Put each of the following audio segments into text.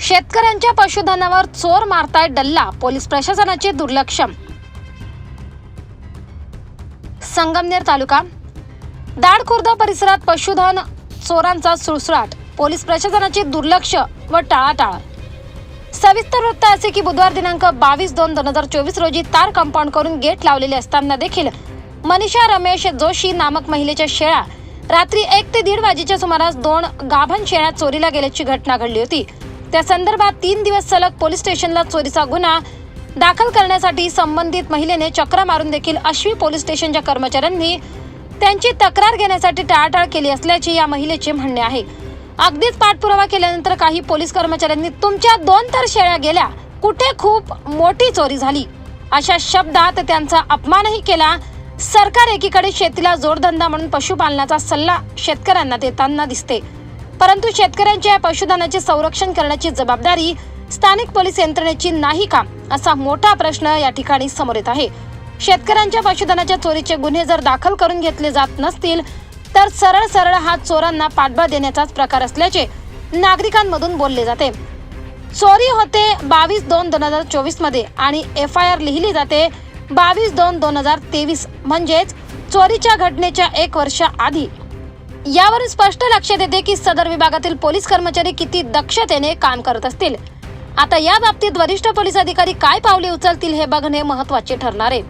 शेतकऱ्यांच्या पशुधनावर चोर मारताय डल्ला पोलीस प्रशासनाचे दुर्लक्ष संगमनेर तालुका. दाडखुर्द परिसरात पशुधन चोरांचा सुळसुळाट पोलीस प्रशासनाचे दुर्लक्ष व टाळाटाळ. सविस्तर वृत्त असे की बुधवार दिनांक बावीस दोन दोन हजार चोवीस रोजी तार कंपाऊंड करून गेट लावलेले असताना देखील मनीषा रमेश जोशी नामक महिलेच्या शेळ्या रात्री एक ते दीड वाजेच्या सुमारास दोन गाभण शेळ्या चोरीला गेल्याची घटना घडली होती. त्या संदर्भात तीन दिवस सलग पोलीस स्टेशनला चोरीचा गुन्हा दाखल करण्यासाठी संबंधित महिलेने चक्र मारून देखील अश्वी पोलीस स्टेशनच्या कर्मचाऱ्यांनी त्यांची तक्रार घेण्यासाठी टाळाटाळ केली असल्याचे या महिलेचे म्हणणे आहे. अगदीच पाठपुरावा केल्यानंतर काही पोलीस कर्मचाऱ्यांनी तुमच्या दोन तर शेळ्या गेल्या. कुठे खूप मोठी चोरी झाली. अशा शब्दात त्यांचा अपमानही केला. सरकार एकीकडे शेतीला जोडधंदा म्हणून पशुपालनाचा सल्ला शेतकऱ्यांना देताना दिसते. परंतु शेतकऱ्यांच्या या पशुधनाचे संरक्षण करण्याची जबाबदारी स्थानिक पोलीस यंत्रणेची नाही का असा मोठा प्रश्न या ठिकाणी समोर येत आहे. शेतकऱ्यांच्या पशुधनाच्या चोरीचे गुन्हे जर दाखल करून घेतले जात नसतील तर सरळ सरळ हा चोरांना पाठबळ देण्याचाच प्रकार असल्याचे नागरिकांमधून बोलले जाते. चोरी होते बावीस दोन दोन हजार चोवीसमध्ये आणि एफ आय आर लिहिली जाते बावीस दोन दोन हजार तेवीस म्हणजेच चोरीच्या घटनेच्या एक वर्ष आधी. यावरून स्पष्ट लक्षात येते की सदर विभागातील पोलीस कर्मचारी किती दक्षतेने काम करत असतील. आता या बाबतीत वरिष्ठ पोलीस अधिकारी काय पावले उचलतील हे बघणे महत्त्वाचे ठरणार आहे.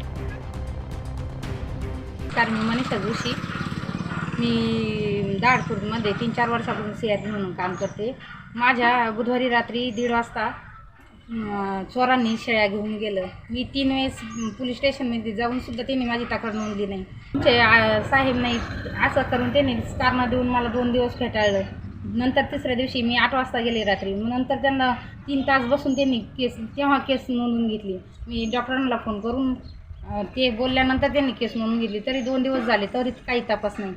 मी दाडपूरमध्ये तीन चार वर्षापासून सी आर म्हणून काम करते. माझ्या बुधवारी रात्री दीड वाजता चोरांनी शेळ्या घेऊन गेलं. मी तीन वेळेस पोलीस स्टेशनमध्ये जाऊनसुद्धा त्यांनी माझी तक्रार नोंदली नाही. तुमचे साहेब नाही असं करून त्यांनी कारणं देऊन मला दोन दिवस फेटाळलं. नंतर तिसऱ्या दिवशी मी आठ वाजता गेले रात्री. मग नंतर त्यांना तीन तास बसून त्यांनी केस तेव्हा केस नोंदवून घेतली. मी डॉक्टरांना फोन करून ते बोलल्यानंतर त्यांनी केस नोंदवून घेतली. तरी दोन दिवस झाले तरी काही तपास नाही.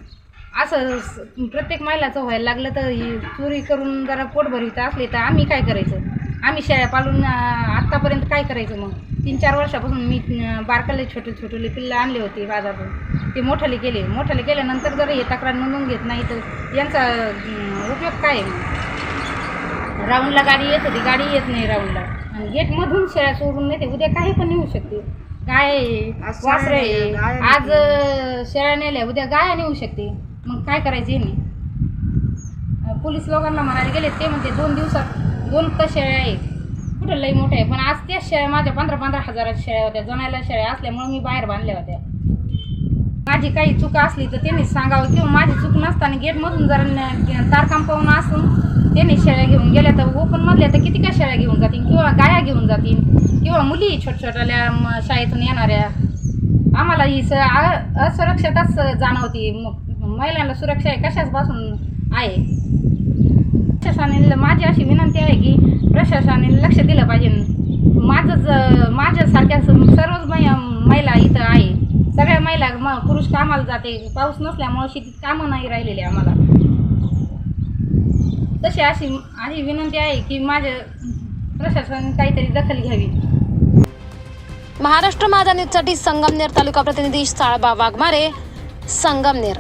असं स- प्रत्येक महिलाचं व्हायला लागलं तर ही चोरी करून जरा पोट भरवित असले तर आम्ही काय करायचं? आम्ही शेळ्या पाळून अं, आत्तापर्यंत काय करायचं मग? तीन चार वर्षापासून मी अं, बारकाले छोटे छोटे पिल्लं आणले होते बाजारातून ते मोठाले केले मोठाले केल्यानंतर जर हे तक्रार नोंदवून घेत नाही तर यांचा अं, उपयोग काय आहे मग? राऊंडला गाडी येत होती गाडी येत नाही राऊंडला. आणि गेटमधून शेळ्या चोरून नेते उद्या काही पण नेऊ शकते. गाय आहे, वासरं आहे. आज अं, शेळ्या नेल्या उद्या गाया नेऊ शकते. मग काय करायचे यांनी? पोलीस लोकांना म्हणायला गेले ते म्हणते दोन दिवसात दोन तर शेळ्या आहे कुठं लई मोठ्या आहे? पण आज त्याच शेळ्या माझ्या पंधरा पंधरा हजाराच्या शेळ्या होत्या जणायला शेळ्या असल्यामुळे मी बाहेर बांधल्या होत्या. माझी काही चूक असली तर त्यांनी सांगावं किंवा माझी चूक नसताना गेटमधून जर तारकाम पाहून असून त्यांनी शेळ्या घेऊन गेल्या तर ओपन मधल्या तर किती काय शेळ्या घेऊन जातील? किंवा गाया घेऊन जातील? किंवा मुली छोट छोट्याल्या शाळेतून येणाऱ्या? आम्हाला ही स असुरक्षताच जाणवती. मग महिलांना सुरक्षा आहे कशाचपासून आहे? प्रशासनाने माझी अशी विनंती आहे की प्रशासनाने लक्ष दिलं पाहिजे. माझंच माझ्यासारख्या सर्वच मै- महिला इथं आहे. सगळ्या महिला म पुरुष कामाला जाते. पाऊस नसल्यामुळं शेतीत कामं नाही राहिलेले आम्हाला. तशी अशी अशी विनंती आहे की माझ्या प्रशासनाने काहीतरी दखल घ्यावी. महाराष्ट्र माझा न्यूजसाठी संगमनेर तालुका प्रतिनिधी साळबा वाघमारे संगमनेर.